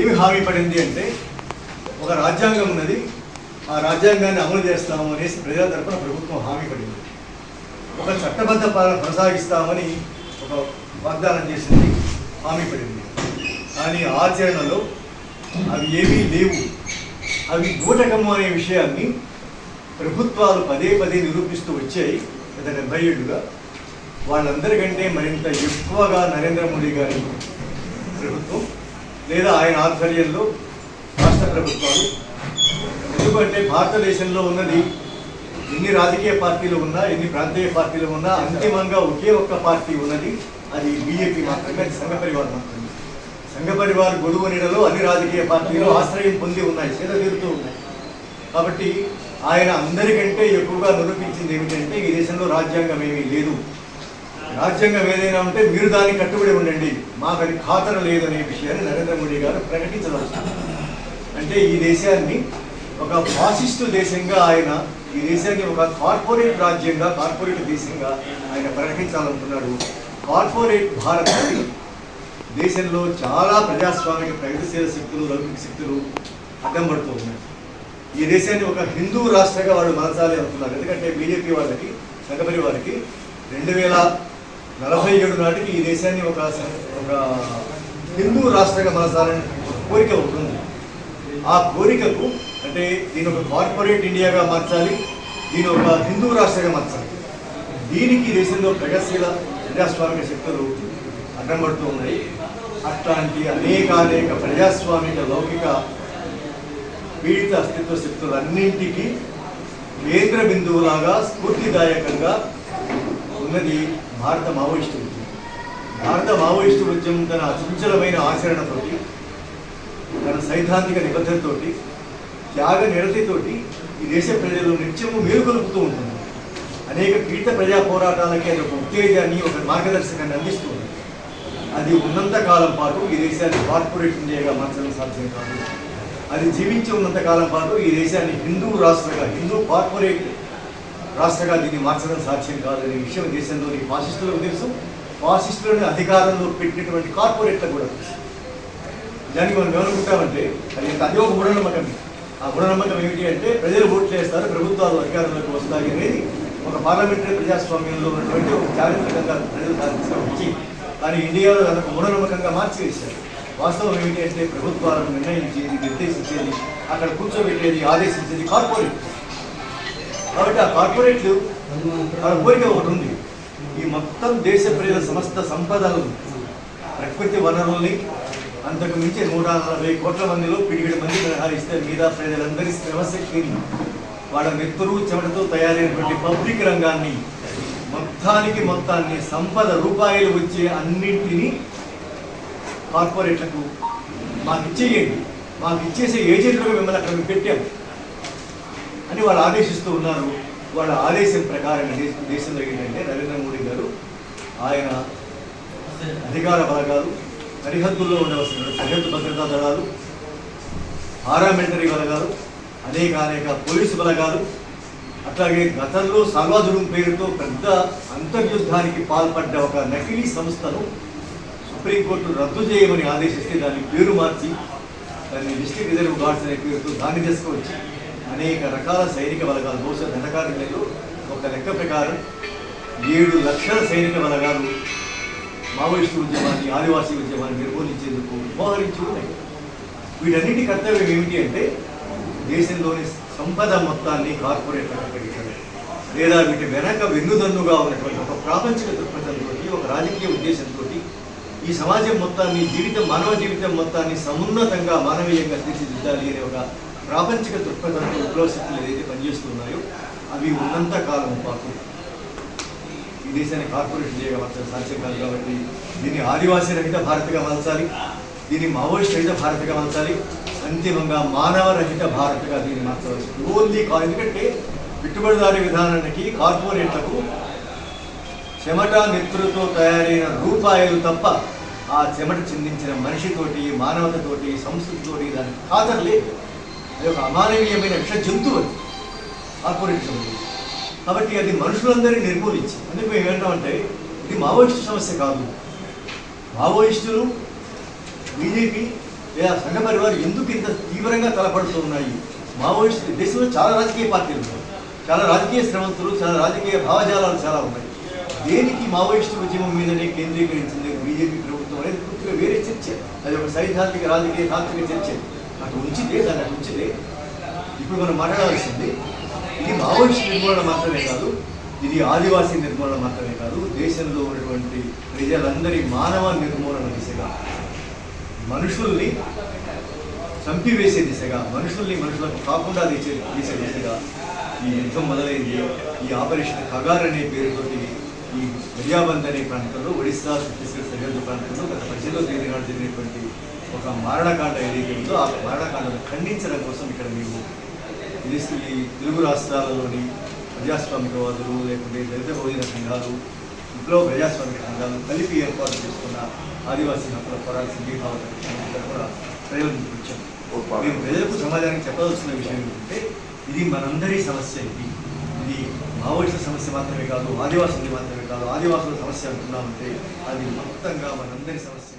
ఏమి హామీ పడింది అంటే ఒక రాజ్యాంగం ఉన్నది. ఆ రాజ్యాంగాన్ని అమలు చేస్తాము అనేసి ప్రజల తరఫున ప్రభుత్వం హామీ పడింది. ఒక చట్టబద్ధ పాలన కొనసాగిస్తామని ఒక వాగ్దానం చేసింది హామీ పడింది. కానీ ఆచరణలో అవి ఏమీ లేవు. అవి బూటకము అనే విషయాన్ని ప్రభుత్వాలు పదే పదే నిరూపిస్తూ వచ్చాయి. గత డెబ్బై ఏళ్ళుగా వాళ్ళందరికంటే మరింత ఎక్కువగా నరేంద్ర మోడీ గారి ప్రభుత్వం లేదా ఆయన ఆధ్వర్యంలో రాష్ట్ర ప్రభుత్వాలు. ఎందుకంటే భారతదేశంలో ఉన్నది ఎన్ని రాజకీయ పార్టీలు ఉన్నా ఎన్ని ప్రాంతీయ పార్టీలు ఉన్నా అంతిమంగా ఒకే ఒక్క పార్టీ ఉన్నది అది బీజేపీ మాత్రమే అది సంఘ పరివార్ మాత్రమే. సంఘ పరివార్ గొడుగు నీడలో అన్ని రాజకీయ పార్టీలు ఆశ్రయం పొంది ఉన్నాయి చేత తీరుతూ ఉన్నాయి. కాబట్టి ఆయన అందరికంటే ఎక్కువగా నిరూపించింది ఏమిటంటే ఈ దేశంలో రాజ్యాంగం ఏమీ లేదు. రాజ్యాంగం ఏదైనా ఉంటే మీరు దానికి కట్టుబడి ఉండండి. మాకు అది ఖాతరు లేదనే విషయాన్ని నరేంద్ర మోడీ గారు ప్రకటించవచ్చు అంటే ఈ దేశాన్ని ఒక ఫాసిస్టు దేశంగా ఆయన ఈ దేశాన్ని ఒక కార్పొరేట్ రాజ్యంగా కార్పొరేట్ దేశంగా ఆయన ప్రకటించాలనుకున్నాడు. కార్పొరేట్ భారత్ దేశంలో చాలా ప్రజాస్వామిక ప్రగతిశీల శక్తులు లౌకిక శక్తులు అడ్డం పడుతూ ఉన్నాయి ఈ దేశాన్ని ఒక హిందూ రాష్ట్రంగా వాళ్ళు మలచాలి అనుకున్నారు. ఎందుకంటే బీజేపీ వాళ్ళకి సంఘపరి వారికి రెండు వేల నలభై ఏడు నాటికి ఈ దేశాన్ని ఒక ఒక హిందూ రాష్ట్రంగా మలచాలని ఒక కోరిక ఉంటుంది. ఆ కోరికకు అంటే దీని ఒక కార్పొరేట్ ఇండియాగా మార్చాలి దీని ఒక హిందూ రాష్ట్రంగా మార్చాలి. దీనికి దేశంలో ప్రగతిశీల ప్రజాస్వామిక శక్తులు అడ్డం పడుతూ ఉన్నాయి. అట్లాంటి అనేక అనేక ప్రజాస్వామిక లౌకిక పీడిత అస్తిత్వ శక్తులన్నింటికీ కేంద్ర బిందువులాగా స్ఫూర్తిదాయకంగా ఉన్నది భారత మావోయిస్టు ఉద్యమం భారత మావోయిస్టు ఉద్యమం తన అచంచలమైన ఆచరణతోటి తన సైద్ధాంతిక నిబద్ధతతోటి త్యాగ నిరతితోటి ఈ దేశ ప్రజలు నిత్యము మేలుకొలుపుతూ ఉంటుంది అనేక పీడిత ప్రజా పోరాటాలకి అది ఒక ఉత్తేజాన్ని ఒక మార్గదర్శకాన్ని అందిస్తుంది అది ఉన్నంత కాలం పాటు ఈ దేశాన్ని కార్పొరేట్ ఇండియాగా మార్చడం సాధ్యం కాదు. అది జీవించి ఉన్నంత కాలం పాటు ఈ దేశాన్ని హిందూ రాష్ట్రంగా హిందూ కార్పొరేట్ రాష్ట్రంగా దీన్ని మార్చడం సాధ్యం కాదనే విషయం దేశంలోని ఫాసిస్టులకు తెలుసు ఫాసిస్టులను అధికారంలో పెట్టినటువంటి కార్పొరేట్లకు కూడా తెలుసు. దానికి మనం ఏమనుకుంటామంటే అది అది ఒక మూఢనమ్మకం ఆ మూఢనమ్మకం ఏమిటి అంటే ప్రజలు ఓట్లు వేస్తారు ప్రభుత్వాలు అధికారంలోకి వస్తాయి అనేది ఒక పార్లమెంటరీ ప్రజాస్వామ్యంలో ఉన్నటువంటి ఒక చారిత్రకంగా ప్రజలు దాన్ని కానీ ఇండియాలో అదొక మూఢనమ్మకంగా మార్చివేశారు. వాస్తవం ఏమిటి అంటే ప్రభుత్వాలను నిర్ణయించేది నిర్దేశించేది అక్కడ కూర్చోబెట్టేది ఆదేశించేది కార్పొరేట్. కాబట్టి ఆ కార్పొరేట్లు వాళ్ళ కోరిక ఒకటి ఉంది. ఈ మొత్తం దేశ ప్రజల సమస్త సంపదలను ప్రకృతి వనరుల్ని అంతకు మించి నూట నలభై కోట్ల మందిలో పిడిగిడి మంది మినహాయిస్తే మిగతా ప్రజలందరి శ్రమశక్తిని వాళ్ళ నెత్తురు చెమటతో తయారైనటువంటి పబ్లిక్ రంగాన్ని మొత్తానికి మొత్తాన్ని సంపద రూపాయలు వచ్చే అన్నింటినీ కార్పొరేట్లకు మాకు ఇచ్చేయండి మాకు ఇచ్చేసే ఏజెంట్లుగా మిమ్మల్ని అక్కడ మేము పెట్టాం. అని వాళ్ళు ఆదేశిస్తూ ఉన్నారు. వాళ్ళ ఆదేశం ప్రకారం దేశంలో ఏంటంటే నరేంద్ర మోడీ గారు ఆయన అధికార బలగాలు సరిహద్దుల్లో ఉండవలసిన సరిహద్దు భద్రతా దళాలు పారామిలిటరీ బలగాలు అనేక అనేక పోలీసు బలగాలు అట్లాగే గతంలో సర్వాధురం పేరుతో పెద్ద అంతర్యుద్ధానికి పాల్పడ్డ ఒక నకిలీ సంస్థను సుప్రీంకోర్టు రద్దు చేయమని ఆదేశిస్తే దాని పేరు మార్చి దాన్ని డిస్ట్రిక్ట్ రిజర్వ్ గార్డ్స్ అనే పేరుతో దాన్ని తీసుకువచ్చి అనేక రకాల సైనిక బలగాలు. బహుశా దండకారణ్యంలో ఒక లెక్క ప్రకారం ఏడు లక్షల సైనిక బలగాలు మావోయిస్టు ఉద్యమాన్ని ఆదివాసీ ఉద్యమాన్ని నిర్మూలించేందుకు ఉపహరించి ఉన్నాయి వీటన్నిటి కర్తవ్యం ఏమిటి అంటే దేశంలోని సంపద మొత్తాన్ని కార్పొరేట్లకు అప్పగించడం లేదా వీటి వెనక వెన్నుదన్నుగా ఉన్నటువంటి ఒక ప్రాపంచిక దృక్పథంతో ఒక రాజకీయ ఉద్దేశంతో ఈ సమాజం మొత్తాన్ని జీవితం మానవ జీవితం మొత్తాన్ని సమున్నతంగా మానవీయంగా తీర్చిదిద్దాలి అనే ఒక ప్రాపంచిక దృక్పథంతో విప్లవ ఏదైతే పనిచేస్తున్నాయో అవి ఉన్నంత కాలం పాటు ఈ దేశాన్ని కార్పొరేషన్ చేయగా సాధ్యం కాదు కాబట్టి దీన్ని ఆదివాసీ రహిత భారత్గా మలచాలి దీన్ని మావోయిస్ట్ రహిత భారత్గా మలచాలి అంతిమంగా మానవ రహిత భారత్గా దీన్ని మార్చవచ్చు ఓన్లీ కాదు ఎందుకంటే పెట్టుబడిదారీ విధానానికి కార్పొరేట్లకు చెమట నెత్తులతో తయారైన రూపాయలు తప్ప ఆ చెమట చిందించిన మనిషితోటి మానవతతోటి సంస్కృతితోటి దానికి ఖాతరు లేదు. అది ఒక అమానవీయమైన విష జంతువు అది. కార్పొరేట్ కాబట్టి అది మనుషులందరినీ నిర్మూలించి అందుకు మేము ఏంటంటే ఇది మావోయిస్టు సమస్య కాదు. మావోయిస్టులు బీజేపీ లేదా సంఘ పరివారు ఎందుకు ఇంత తీవ్రంగా తలపడుతూ ఉన్నాయి? మావోయిస్టు దేశంలో చాలా రాజకీయ పార్టీలు ఉన్నాయి. చాలా రాజకీయ శ్రమంతులు చాలా రాజకీయ భావజాలాలు చాలా ఉన్నాయి. దేనికి మావోయిస్టు ఉద్యమం మీదనే కేంద్రీకరించింది బీజేపీ ప్రభుత్వం అనేది పూర్తిగా వేరే చర్చ. అది ఒక సైద్ధాంతిక రాజకీయ తాత్విక చర్చ. అటు ఉంచితే దాన్ని అటు ఇప్పుడు మనం మాట్లాడాల్సింది ఇది మావోయిస్ట్ నిర్మూలన మాత్రమే కాదు ఇది ఆదివాసీ నిర్మూలన మాత్రమే కాదు దేశంలో ఉన్నటువంటి ప్రజలందరి మానవ నిర్మూలన దిశగా మనుషుల్ని చంపివేసే దిశగా మనుషుల్ని మనుషులకు కాకుండా తీసే తీసే దిశగా ఈ యుద్ధం మొదలైంది. ఈ ఆపరేషన్ ఖగార్ అనే పేరుతోటి ఈ దర్యాబంద్ అనే ప్రాంతంలో ఒడిస్సా ఛత్తీస్గఢ్ సరిహద్దు ప్రాంతంలో గత పద్దెనిమిదో తేదీ నాడు జరిగినటువంటి ఒక మారణకాండ ఏదైతే ఉందో ఆ మారణకాండను ఖండించడం కోసం ఇక్కడ మేము ఈ తెలుగు రాష్ట్రాలలోని ప్రజాస్వామికవాదులు లేకుంటే దళిత బహుజన సంఘాలు విప్లవ ప్రజాస్వామిక సంఘాలు కలిపి ఏర్పాటు చేసుకున్న ఆదివాసీ హక్కుల పోరాట సంఘీభావ కూడా ప్రజలకు వచ్చాం మేము ప్రజలకు సమాజానికి చెప్పవలసిన విషయం ఏంటంటే ఇది మనందరి సమస్య ఇది. ఇది మావోయిస్టుల సమస్య మాత్రమే కాదు ఆదివాసులది మాత్రమే కాదు ఆదివాసుల సమస్య అంటున్నామంటే అది మొత్తంగా మనందరి సమస్య